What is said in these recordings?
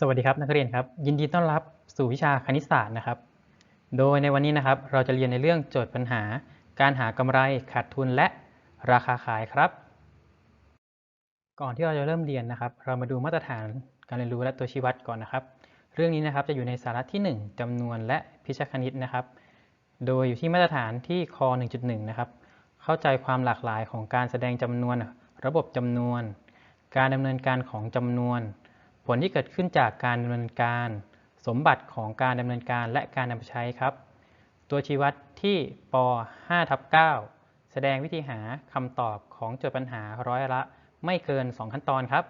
สวัสดีครับนักเรียนครับ ยินดีต้อนรับสู่วิชาคณิตศาสตร์นะครับ โดยในวันนี้นะครับ เราจะเรียนในเรื่องโจทย์ปัญหา การหากำไรขาดทุนและราคาขายครับ ก่อนที่เราจะเริ่มเรียนนะครับ เรามาดูมาตรฐานการเรียนรู้และตัวชี้วัดก่อนนะครับ เรื่องนี้นะครับจะอยู่ในสาระที่ 1จำนวนและพิชคณิตนะครับ โดยอยู่ที่มาตรฐานที่ค1.1 นะครับ เข้าใจความหลากหลายของการแสดงจำนวน ระบบจำนวน การดำเนินการของจำนวน ผลที่เกิดขึ้นจากการดำเนินการ สมบัติของการดำเนินการและการนำไปใช้ครับ ตัวชี้วัดที่ป5ทับ9แสดงวิธีหาคำตอบของโจทย์ปัญหาร้อยละไม่เกิน 2 ขั้นตอนครับ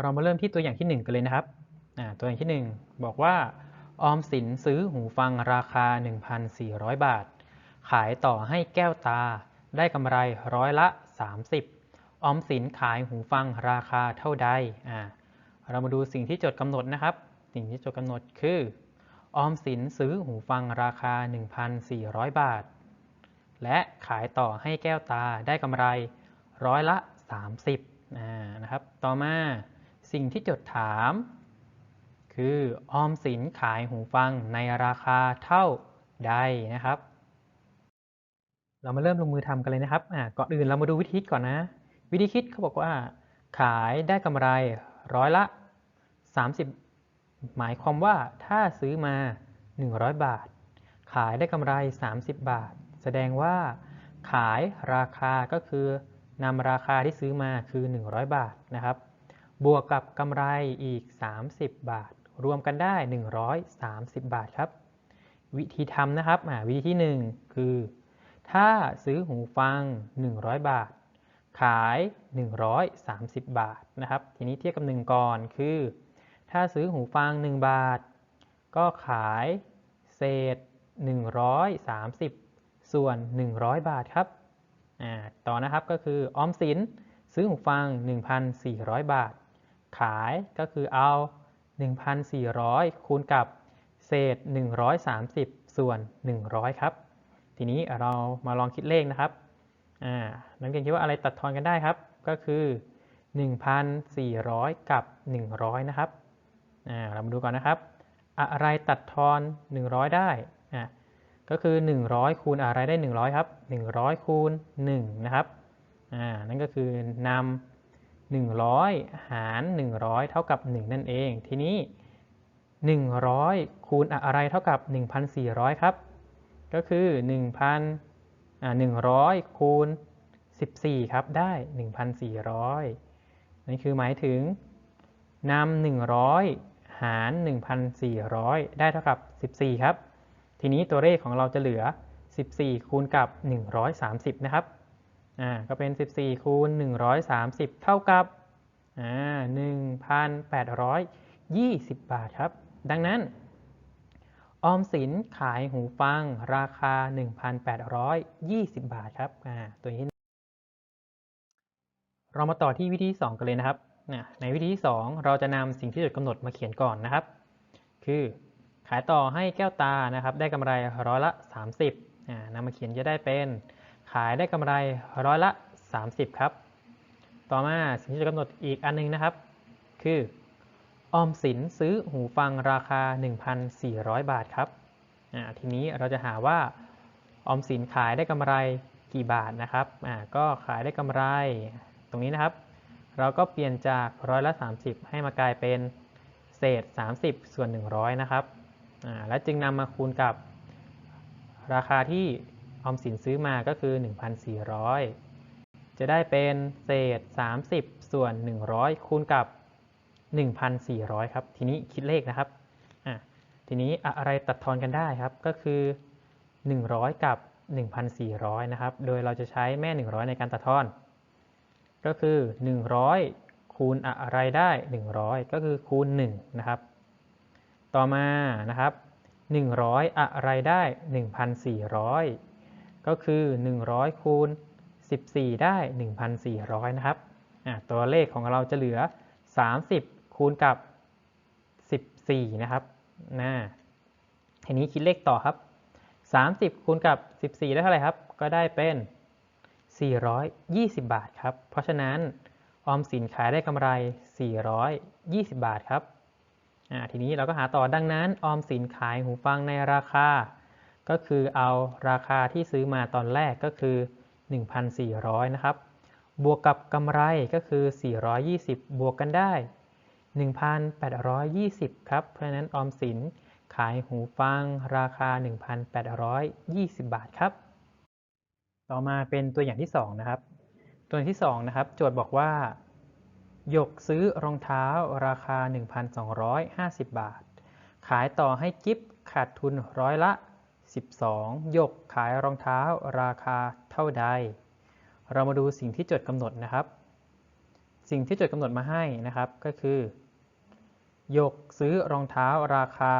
เรามาเริ่มที่ตัวอย่างที่ 1 กันเลยนะครับ ตัวอย่างที่ 1 บอกว่าออมสินซื้อหูฟังราคา 1,400 บาท ขายต่อให้แก้วตาได้กำไรร้อยละ 30 ออมสินขายหูฟังราคาเท่าใดอ่าเรามาดูสิ่งที่โจทย์กำหนดนะครับ สิ่งที่โจทย์กำหนดคือ ออมสินซื้อหูฟังราคา 1,400 บาท และขายต่อให้แก้วตาได้กำไรร้อยละ 30อ่านะครับ ต่อมาสิ่งที่โจทย์ถาม คือออมสินขายหูฟังในราคาเท่าใดนะครับ เรามาเริ่มลงมือทำกันเลยนะครับอ่าก่อนอื่นเรามาดูวิธีก่อนนะ วิธีคิดเขาบอกว่า ขายได้กำไรร้อยละ 30 หมายความว่าถ้าซื้อมา 100 บาท ขายได้กำไร 30 บาท แสดงว่า ขายราคาก็คือนำราคาที่ซื้อมาคือ 100 บาทนะครับ บวกกับกำไรอีก 30 บาท รวมกันได้ 130 บาทครับ วิธีทำนะครับวิธีที่ 1 คือ ถ้าซื้อหูฟัง 100 บาท ขาย 130 บาทนะครับ ทีนี้เทียบกับ1ก่อนคือ ถ้าซื้อหูฟัง 1 บาท ก็ขายเศษ 130 ส่วน 100 บาทครับต่อนะครับก็คือออมสินซื้อหูฟัง 1,400 บาท ขายก็คือเอา 1,400 คูณกับเศษ 130 ส่วน 100 ครับ ทีนี้เรามาลองคิดเลขนะครับ อ่านักเรียนคิดว่าอะไรตัดทอนกันได้ครับ ก็คือ 1,400 กับ 100 นะครับอ่าเรามาดูก่อนนะครับ อะไรตัดทอน 100 ได้อ่าก็คือ 100 คูณอะไรได้ 100 ครับ 100 คูณ 1 นะครับอ่านั่นก็คือนำ100 หาร 100 เท่ากับ 1 นั่นเอง ทีนี้ 100 คูณอะไรเท่ากับ 1,400 ครับ ก็คือ 1,000อ่า100คูณ14ครับได้1,400นั่นคือหมายถึงนำ100หาร1,400ได้เท่ากับ14ครับ ทีนี้ตัวเลขของเราจะเหลือ14คูณกับ130นะครับอ่าก็เป็น14คูณ130เท่ากับอ่า1,820บาทครับ ดังนั้น ออมสินขายหูฟังราคา 1,820 บาทครับอ่าตัวนี้เรามาต่อที่วิธีที่2กันเลยนะครับ ในวิธีที่ 2 เราจะนำสิ่งที่จทย์กำหนดมาเขียนก่อนนะครับ คือขายต่อให้แก้วตานะครับ ได้กำไรร้อยละ 30อ่านำมาเขียนจะได้เป็น ขายได้กำไรร้อยละ 30 ครับ ต่อมาสิ่งที่จะกำหนดอีกอันนึงนะครับ คือ ออมสินซื้อหูฟังราคา 1,400 บาทครับทีนี้เราจะหาว่าออมสินขายได้กำไรกี่บาทนะครับก็ขายได้กำไรตรงนี้นะครับ เราก็เปลี่ยนจากร้อยละ 30 ให้มากลายเป็นเศษ 30 ส่วน 100 นะครับและจึงนำมาคูณกับราคาที่ออมสินซื้อมาก็คือ 1,400 จะได้เป็นเศษ 30 ส่วน 100 คูณกับ 1,400 ครับ ทีนี้คิดเลขนะครับ ทีนี้อะไรตัดทอนกันได้ครับ ก็คือ 100 กับ 1,400 นะครับ โดยเราจะใช้แม่ 100 ในการตัดทอน ก็คือ 100 คูณอะไรได้ 100 ก็คือคูณ 1 นะครับ ต่อมานะครับ 100 อะไรได้ 1,400 ก็คือ 100 คูณ 14 ได้ 1,400 นะครับตัวเลขของเราจะเหลือ 30 คูณกับ 14 นะครับนะทีนี้คิดเลขต่อครับ 30 คูณกับ 14 ได้เท่าไหร่ครับ ก็ได้เป็น 420 บาทครับ เพราะฉะนั้นออมสินขายได้กำไร 420 บาทครับทีนี้เราก็หาต่อดังนั้นออมสินขายหูฟังในราคา ก็คือเอาราคาที่ซื้อมาตอนแรกก็คือ 1,400 นะครับ บวกกับกำไรก็คือ 420 บวกกันได้ 1,820 ครับ เพราะฉะนั้นออมสินขายหูฟังราคา 1,820 บาทครับ ต่อมาเป็นตัวอย่างที่ 2 นะครับ ตัวอย่างที่ 2 นะครับ โจทย์บอกว่า หยกซื้อรองเท้าราคา 1,250 บาท ขายต่อให้กิฟขาดทุนร้อยละ 12 หยกขายรองเท้าราคาเท่าใด เรามาดูสิ่งที่โจทย์กำหนดนะครับ สิ่งที่โจทย์กำหนดมาให้นะครับก็คือ หยกซื้อรองเท้าราคา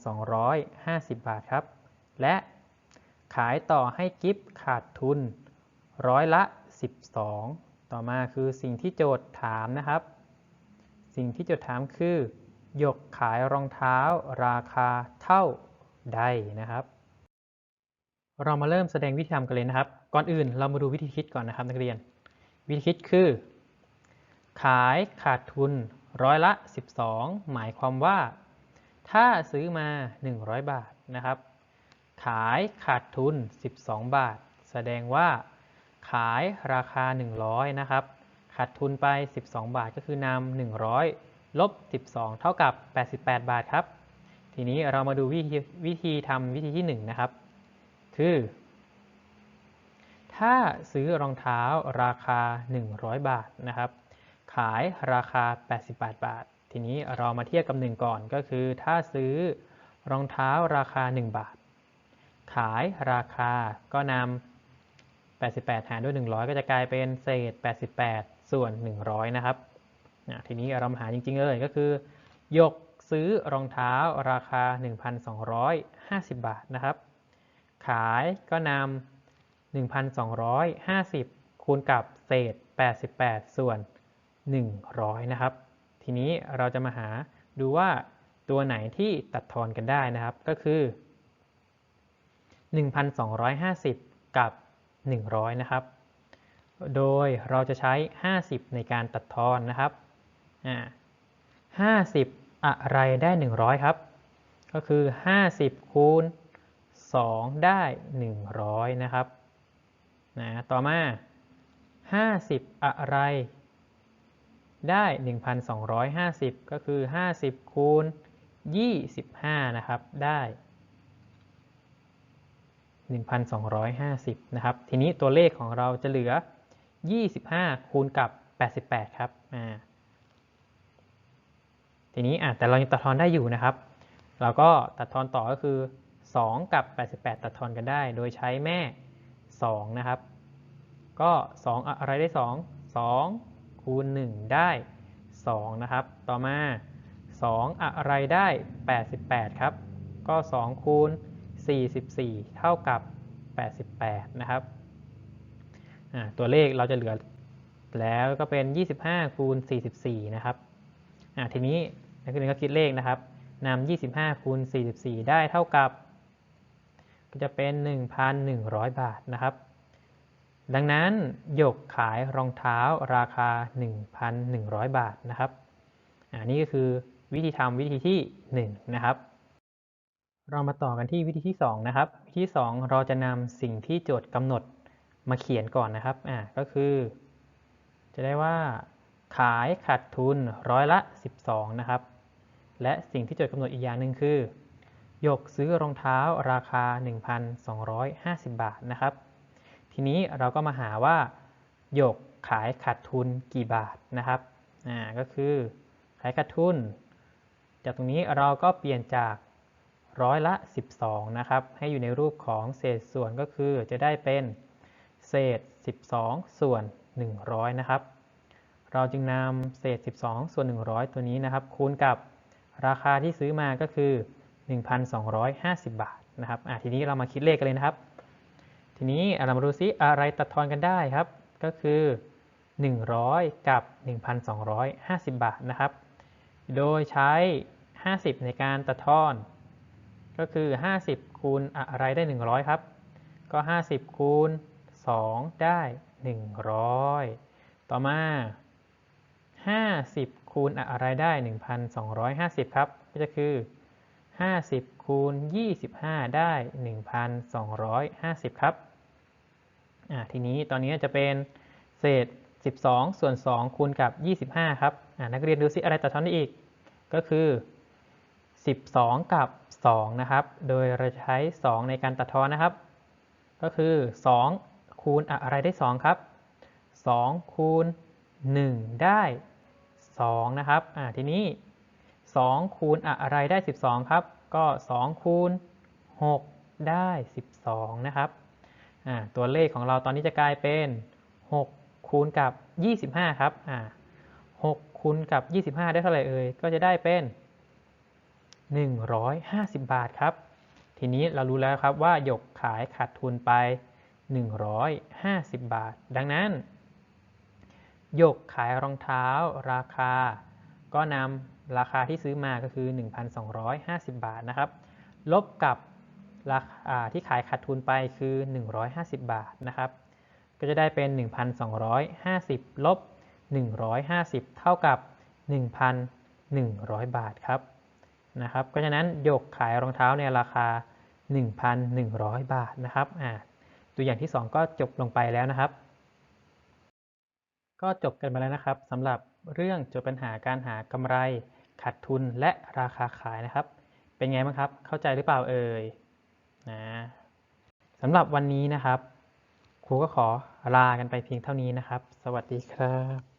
1,250 บาทครับ และขายต่อให้กิฟขาดทุนร้อยละ 12 ต่อมาคือสิ่งที่โจทย์ถามนะครับ สิ่งที่โจทย์ถามคือหยกขายรองเท้าราคาเท่าใดนะครับ เรามาเริ่มแสดงวิธีทำกันเลยนะครับ ก่อนอื่นเรามาดูวิธีคิดก่อนนะครับนักเรียน วิธีคิดคือ ขายขาดทุน ร้อยละ 12 หมายความว่า ถ้าซื้อมา 100 บาทนะครับ ขายขาดทุน 12 บาท แสดงว่า ขายราคา 100 นะครับ ขาดทุนไป 12 บาทก็คือนำ100 ลบ 12 เท่ากับ 88 บาทครับ ทีนี้เรามาดูวิธีวิธีทำวิธีที่ 1 นะครับ คือ ถ้าซื้อรองเท้าราคา 100 บาทนะครับ ขายราคา 88 บาท ทีนี้เรามาเทียบกับ 1 ก่อนก็คือ ถ้าซื้อรองเท้าราคา 1 บาท ขายราคาก็นำ 88 หารด้วย 100 ก็จะกลายเป็นเศษ 88 ส่วน 100 นะครับ ทีนี้เรามาหาจริงๆเลยก็คือ ยกซื้อรองเท้าราคา 1,250 บาทนะครับ ขายก็นำ 1,250 คูณกับเศษ 88 ส่วน 100 นะครับ ทีนี้เราจะมาหาดูว่าตัวไหนที่ตัดทอนกันได้นะครับ ก็คือ 1,250 กับ 100 นะครับ โดยเราจะใช้ 50 ในการตัดทอนนะครับ50 อะไรได้ 100 ครับ ก็คือ 50 คูณ 2 ได้ 100 นะครับนะต่อมา 50 อะไร ได้ 1,250 ก็คือ 50 คูณ 25 นะครับ ได้ 1,250 นะครับ ทีนี้ตัวเลขของเราจะเหลือ 25 คูณกับ 88 ครับ อ่า ทีนี้อะแต่เรายังตัดทอนได้อยู่นะครับ เราก็ตัดทอนต่อก็คือ 2 กับ 88 ตัดทอนกันได้ โดยใช้แม่ 2 นะครับ ก็ 2 อะไรได้ 2 2 คูณ 1 ได้ 2 นะครับ ต่อมา 2 อะไรได้ 88 ครับ ก็ 2 คูณ 44 เท่ากับ 88 นะครับ ตัวเลขเราจะเหลือแล้วก็เป็น 25 คูณ 44 นะครับ ทีนี้นักเรียนก็คิดเลขนะครับนำ25 คูณ 44 ได้เท่ากับก็จะเป็น 1,100 บาทนะครับ ดังนั้นหยกขายรองเท้าราคา 1,100 บาทนะครับอันนี้ก็คือวิธีทำวิธีที่1นะครับ เรามาต่อกันที่วิธีที่2นะครับ วิธีที่ 2 เราจะนำสิ่งที่โจทย์กำหนดมาเขียนก่อนนะครับอ่าก็คือ จะได้ว่า ขายขาดทุนร้อยละ 12 นะครับ และสิ่งที่โจทย์กำหนดอีกอย่างหนึ่งคือหยกซื้อรองเท้าราคา 1,250 บาทนะครับ ทีนี้เราก็มาหาว่าหยกขายขาดทุนกี่บาทนะครับอ่าก็คือขายขาดทุน จากตรงนี้เราก็เปลี่ยนจากร้อยละ 12 นะครับ ให้อยู่ในรูปของเศษส่วนก็คือจะได้เป็นเศษ 12 ส่วน 100 นะครับ เราจึงนำเศษ 12 ส่วน 100 ตัวนี้นะครับ คูณกับราคาที่ซื้อมาก็คือ 1,250 บาทนะครับทีนี้เรามาคิดเลขกันเลยนะครับ ทีนี้เรามาดูซิอะไรตัดทอนกันได้ครับ ก็คือ 100 กับ 1,250 บาทนะครับ โดยใช้ 50 ในการตัดทอน ก็คือ 50 คูณอะไรได้ 100 ครับ ก็ 50 คูณ 2 ได้ 100 ต่อมา 50 คูณอะไรได้ 1,250 ครับ ก็จะคือ 50 คูณ 25 ได้ 1,250 ครับอ่าทีนี้ตอนนี้จะเป็นเศษ 12 ส่วน 2 คูณกับ 25 ครับอ่านักเรียนดูซิอะไรตัดทอนได้อีก ก็คือ 12 กับ 2 นะครับ โดยเราใช้ 2 ในการตัดทอนนะครับ ก็คือ 2 คูณอะไรได้ 2 ครับ 2 คูณ 1 ได้ 2 นะครับทีนี้2คูณอะไรได้ 12 ครับ ก็2คูณ6ได้ 12 นะครับ ตัวเลขของเราตอนนี้จะกลายเป็น 6 คูณกับ 25 ครับ6คูณกับ 25 ได้เท่าไหร่เอ่ย ก็จะได้เป็น 150 บาทครับ ทีนี้เรารู้แล้วครับว่าหยกขายขาดทุนไป 150 บาท ดังนั้นหยกขายรองเท้าราคา ก็นำ ราคาที่ซื้อมาก็คือ 1,250 บาทนะครับ ลบกับราคาที่ขายขาดทุนไปคือ 150 บาทนะครับ ก็จะได้เป็น 1,250 ลบ 150 เท่ากับ 1,100 บาทครับนะครับ เพราะฉะนั้นหยกขายรองเท้าในราคา 1,100 บาทนะครับอ่าตัวอย่างที่ 2 ก็จบลงไปแล้วนะครับ ก็จบกันไปแล้วนะครับสำหรับเรื่องโจทย์ปัญหาการหากำไร ขาดทุนและราคาขายนะครับ เป็นไงบ้างครับ เข้าใจหรือเปล่าเอ่ยนะสำหรับวันนี้นะครับ ครูก็ขอลากันไปเพียงเท่านี้นะครับ สวัสดีครับ